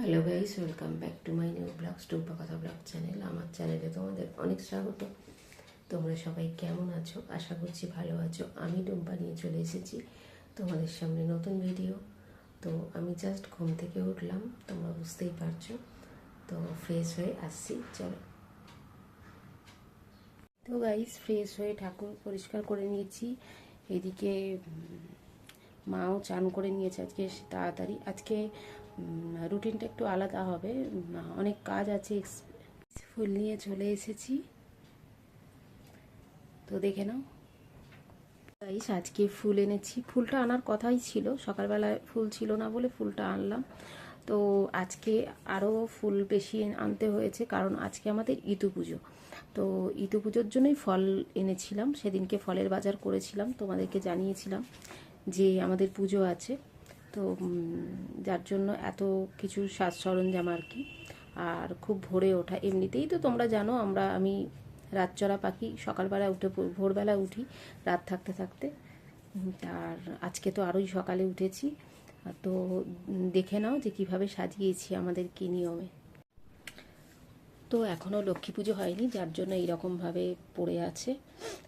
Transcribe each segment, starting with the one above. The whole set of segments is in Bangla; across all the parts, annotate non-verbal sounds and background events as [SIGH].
Hello guys, welcome back to my new blogs Tumpa কথা ব্লগ চ্যানেল, আমার চ্যানেলে তোমাদের অনেক স্বাগত। তোমরা সবাই কেমন আছো? আশা করছি ভালো আছো। আমি টুম্পা নিয়ে চলে এসেছি তোমাদের সামনে নতুন ভিডিও তো আমি জাস্ট ঘুম থেকে উঠলাম, তোমরা বুঝতেই পারছ। তো ফ্রেশ হয়ে আসছি, চলো। তো গাইস ফ্রেশ হয়ে ঠাকুর পরিষ্কার করে নিয়েছি। এদিকে মাও চান করে নিয়েছে আজকে তাড়াতাড়ি। আজকে রুটিনটা একটু আলাদা হবে। অনেক কাজ আছে ফুল নিয়ে চলে এসেছি। তো দেখে নাও। গাইস আজকে ফুল এনেছি। ফুলটা আনার কথাই ছিল। সকালবেলায় ফুল ছিল না বলে ফুলটা আনলাম। তো আজকে আরও ফুল বেশি আনতে হয়েছে, কারণ আজকে আমাদের ইতু পুজো। তো ইতু পুজোর জন্যই ফল এনেছিলাম। সেদিনকে ফলের বাজার করেছিলাম। তোমাদেরকে জানিয়েছিলাম যে আমাদের পুজো আছে। তো যার জন্য এত কিছু সাজ সরঞ্জাম আর কি। আর খুব ভোরে ওঠা। এমনিতেই তো তোমরা জানো, আমরা, আমি রাতচরা পাখি, সকালবেলা উঠে ভোরবেলা উঠি রাত থাকতে থাকতে। আর আজকে তো আরোই সকালে উঠেছি। তো, দেখে নাও যে কীভাবে সাজিয়েছি আমাদের কি নিয়মে। তো এখনও লক্ষ্মী পুজো হয়নি, যার জন্য এইরকমভাবে পড়ে আছে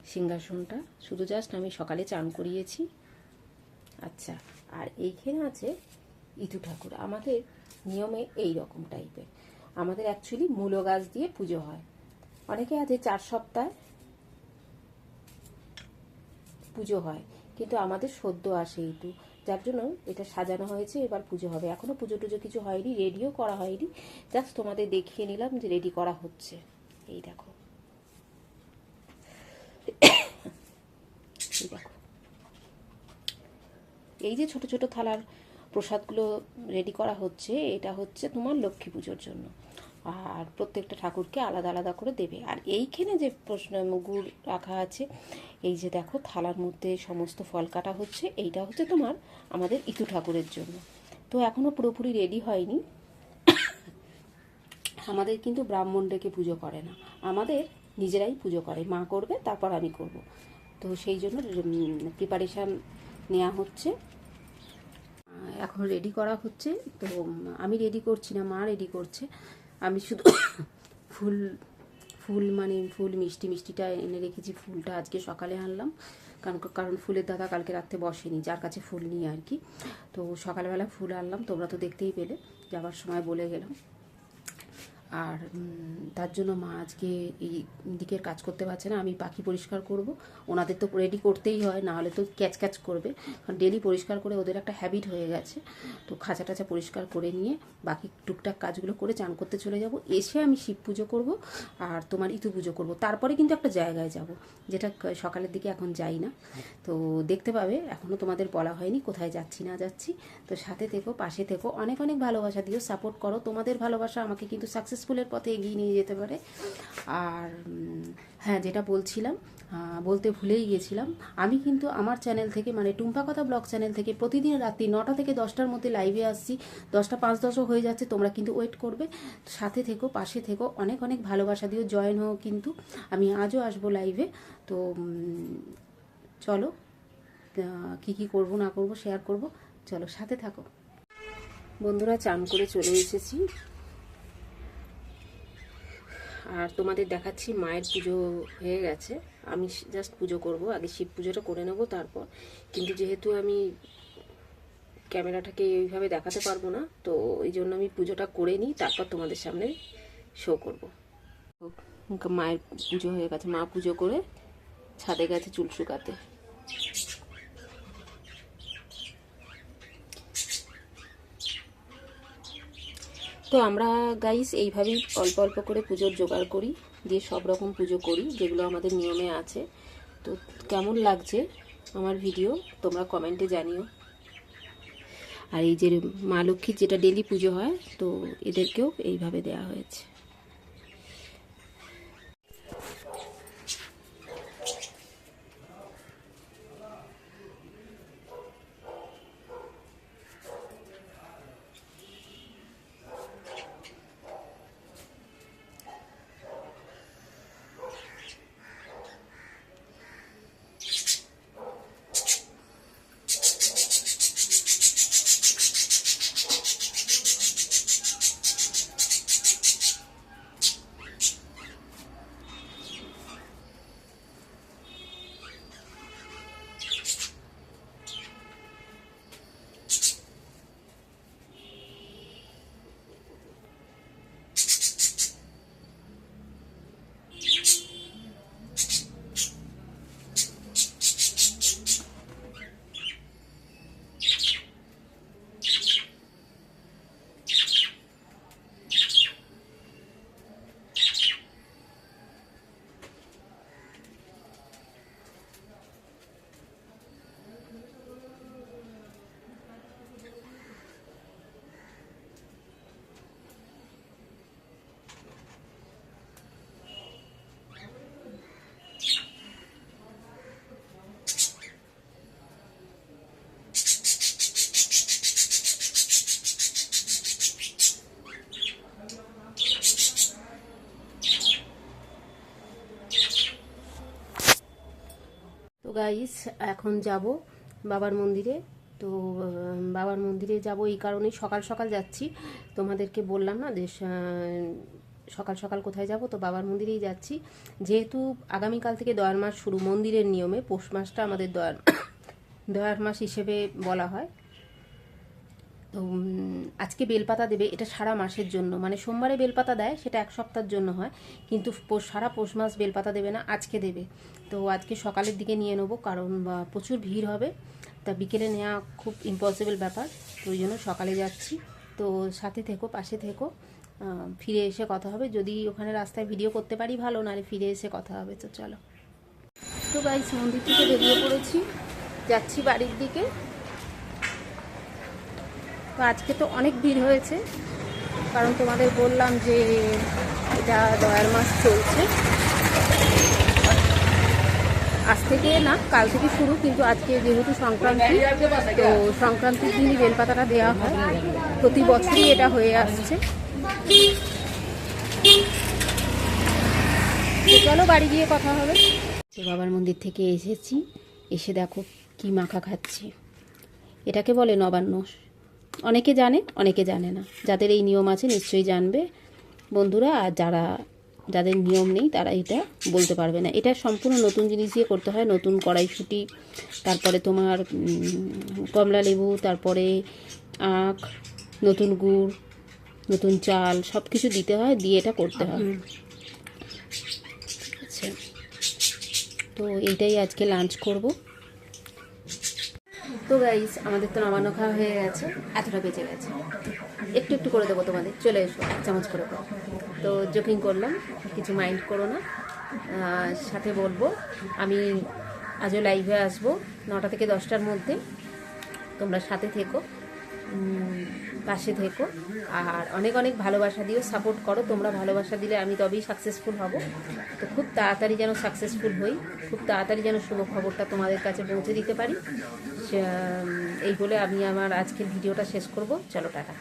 সিংহাসনটা। শুধু জাস্ট আমি সকালে চান করিয়েছি। আচ্ছা আর এইখানে আছে ইতু ঠাকুর। আমাদের নিয়মে এই রকম টাইপের আমাদের অ্যাকচুয়ালি মূলো গাছ দিয়ে পুজো হয়। অনেকে আছে চার সপ্তাহ পুজো হয়, কিন্তু আমাদের সদ্য আসে ইতু যার জন্য এটা সাজানো হয়েছে, এবার পুজো হবে। এখনও পুজো টুজো কিছু হয়নি রেডিও করা হয়নি। জাস্ট তোমাদের দেখিয়ে নিলাম যে রেডি করা হচ্ছে। এই দেখো এই দেখো এই যে ছোট ছোট থালার প্রসাদগুলো রেডি করা হচ্ছে, এটা হচ্ছে তোমার লক্ষ্মী পুজোর জন্য। আর প্রত্যেকটা ঠাকুরকে আলাদা আলাদা করে দেবে। আর এইখানে যে প্রশ্ন, গুড় রাখা আছে, এই যে দেখো থালার মধ্যে সমস্ত ফল কাটা হচ্ছে, এইটা হচ্ছে তোমার আমাদের ইতু ঠাকুরের জন্য। তো এখনও পুরোপুরি রেডি হয়নি। আমাদের কিন্তু ব্রাহ্মণ ডেকে পুজো করে না। আমাদের নিজেরাই পুজো করে, মা করবে, তারপর আমি করব। তো সেই জন্য প্রিপারেশান নেওয়া হচ্ছে। এখন রেডি করা হচ্ছে। তো আমি রেডি করছি না, মা রেডি করছে। আমি শুধু [COUGHS] ফুল ফুল মানে ফুল মিষ্টি, মিষ্টিটা এনে রেখেছি, ফুলটা আজকে সকালে আনলাম। কারণ কারণ ফুলের দাদা কালকে রাত্রে বসেনি, যার কাছে ফুল নিয়ে আর কি। তো সকালবেলা ফুল আনলাম, তোমরা তো দেখতেই পেলে, যাবার সময় বলে গেলাম। আর তার জন্য মা আজকে এই দিকের কাজ করতে পারছে না, আমি পাখি পরিষ্কার করব। ওনাদের তো রেডি করতেই হয়, না হলে তো ক্যাচ ক্যাচ করবে। কারণ ডেলি পরিষ্কার করে ওদের একটা হ্যাবিট হয়ে গেছে। তো খাঁচা টাচা পরিষ্কার করে নিয়ে বাকি টুকটাক কাজগুলো করে চান করতে চলে যাব। এসে আমি শিব পুজো করব আর তোমার ইতু পুজো করব। তারপরে কিন্তু একটা জায়গায় যাব, যেটা সকালের দিকে এখন যাই না। তো দেখতে পাবে এখনও তোমাদের বলা হয়নি কোথায় যাচ্ছি, না যাচ্ছি। তো সাথে থেকো, পাশে থেকো, অনেক অনেক ভালোবাসা দিও সাপোর্ট করো। তোমাদের ভালোবাসা আমাকে কিন্তু সাকসেসফুলের পথে এগিয়ে নিয়ে যেতে পারে। আর হ্যাঁ যেটা বলছিলাম বলতে ভুলেই গিয়েছিলাম আমি কিন্তু আমার চ্যানেল থেকে মানে টুম্পা কথা ব্লগ চ্যানেল থেকে প্রতিদিন রাত্রি নটা থেকে দশটার মধ্যে লাইভে আসছি। দশটা পাঁচ দশও হয়ে যাচ্ছে, তোমরা কিন্তু ওয়েট করবে। সাথে থেকো, পাশে থেকো, অনেক অনেক ভালোবাসা দিও, জয়েন হও কিন্তু। আমি আজও আসব লাইভে, তো চলো কি কি করব, না করব শেয়ার করব, চলো, সাথে থাকো। বন্ধুরা, চান করে চলে এসেছি। আর তোমাদের দেখাচ্ছি মায়ের পুজো হয়ে গেছে। আমি জাস্ট পুজো করব, আগে শিব পুজোটা করে নেব তারপর। কিন্তু যেহেতু আমি ক্যামেরাটাকে এইভাবে দেখাতে পারব না, তো এই জন্য আমি পুজোটা করে নিই, তারপর তোমাদের সামনে শো করব। মায়ের পুজো হয়ে গেছে, মা পুজো করে ছাদে গেছে চুল শুকাতে। তো আমরা গাইস এইভাবেই অল্প অল্প করে পুজোর জোগাড় করি, দিয়ে সব রকম পুজো করি, যেগুলো আমাদের নিয়মে আছে। তো কেমন লাগছে আমার ভিডিও তোমরা কমেন্টে জানিও। আর এই যে মা লক্ষ্মীর যেটা ডেলি পুজো হয়, তো এদেরকেও এইভাবে দেয়া হয়েছে। গাইস এখন যাব বাবার মন্দিরে। তো বাবার মন্দিরে যাব এই কারণেই সকাল সকাল যাচ্ছি। তোমাদেরকে বললাম না যে সকাল সকাল কোথায় যাব? তো বাবার মন্দিরেই যাচ্ছি। যেহেতু আগামীকাল থেকে দয়ার মাস শুরু, মন্দিরের নিয়মে পৌষ মাসটা আমাদের দয়ার [COUGHS] দয়ার মাস হিসেবে বলা হয়। তো আজকে বেলপাতা দেবে, এটা সারা মাসের জন্য। মানে সোমবারে বেলপাতা দেয়, সেটা এক সপ্তাহের জন্য হয়। কিন্তু সারা পৌষ মাস বেলপাতা দেবে না, আজকে দেবে। তো আজকে সকালের দিকে নিয়ে নেব, কারণ প্রচুর ভিড় হবে। তা বিকেলে নেওয়া খুব ইম্পসিবল ব্যাপার, তো ওই জন্য সকালে যাচ্ছি। তো সাথে থেকো, পাশে থেকো। ফিরে এসে কথা হবে। যদি ওখানে রাস্তায় ভিডিও করতে পারি ভালো, নাহলে ফিরে এসে কথা হবে, তো চলো। তো গাইস মন্দির থেকে বেরিয়ে পড়েছি। যাচ্ছি বাড়ির দিকে। তো আজকে তো অনেক ভিড় হয়েছে, কারণ তোমাদের বললাম যে এটা দয়ার মাস চলছে। আজ থেকে না, কাল থেকে শুরু, কিন্তু আজকে যেহেতু সংক্রান্তি, তো সংক্রান্তির দিনই বেলপাতাটা দেওয়া হয়। প্রতি বছরই এটা হয়ে আসছে। চলো বাড়ি গিয়ে কথা হবে। তো বাবার মন্দির থেকে এসেছি, এসে দেখো কি মাখা খাচ্ছি। এটাকে বলে নবান্ন। অনেকে জানে অনেকে জানে না। যাদের এই নিয়ম আছে নিশ্চয়ই জানবে। বন্ধুরা আর যারা যাদের নিয়ম নেই তারা এটা বলতে পারবে না। এটা সম্পূর্ণ নতুন জিনিস দিয়ে করতে হয় নতুন কড়াইশুঁটি তারপরে তোমার কমলা লেবু তারপরে আখ নতুন গুড় নতুন চাল সব কিছু দিতে হয় দিয়ে এটা করতে হয়। আচ্ছা। তো এইটাই আজকে লাঞ্চ করব। তো গাইস আমাদের তো নামানো খাওয়া হয়ে গেছে, এতটা বেঁচে গেছে। একটু একটু করে দেবো তোমাদের, চলে এসো, এক চামচ করে তো জোকিং করলাম, কিছু মাইন্ড করো না। সাথে বলব, আমি আজও লাইভে আসব, নটা থেকে দশটার মধ্যে, তোমরা সাথে থেকো। পাশে থেকো। আর অনেক অনেক ভালোবাসা দিও সাপোর্ট করো। তোমরা ভালোবাসা দিলে আমি তবেই সাকসেসফুল হব। তো খুব তাড়াতাড়ি যেন সাকসেসফুল হই, খুব তাড়াতাড়ি যেন শুভ খবরটা তোমাদের কাছে পৌঁছে দিতে পারি। এই বলে আমি আমার আজকের ভিডিওটা শেষ করব। চলো, টাটা।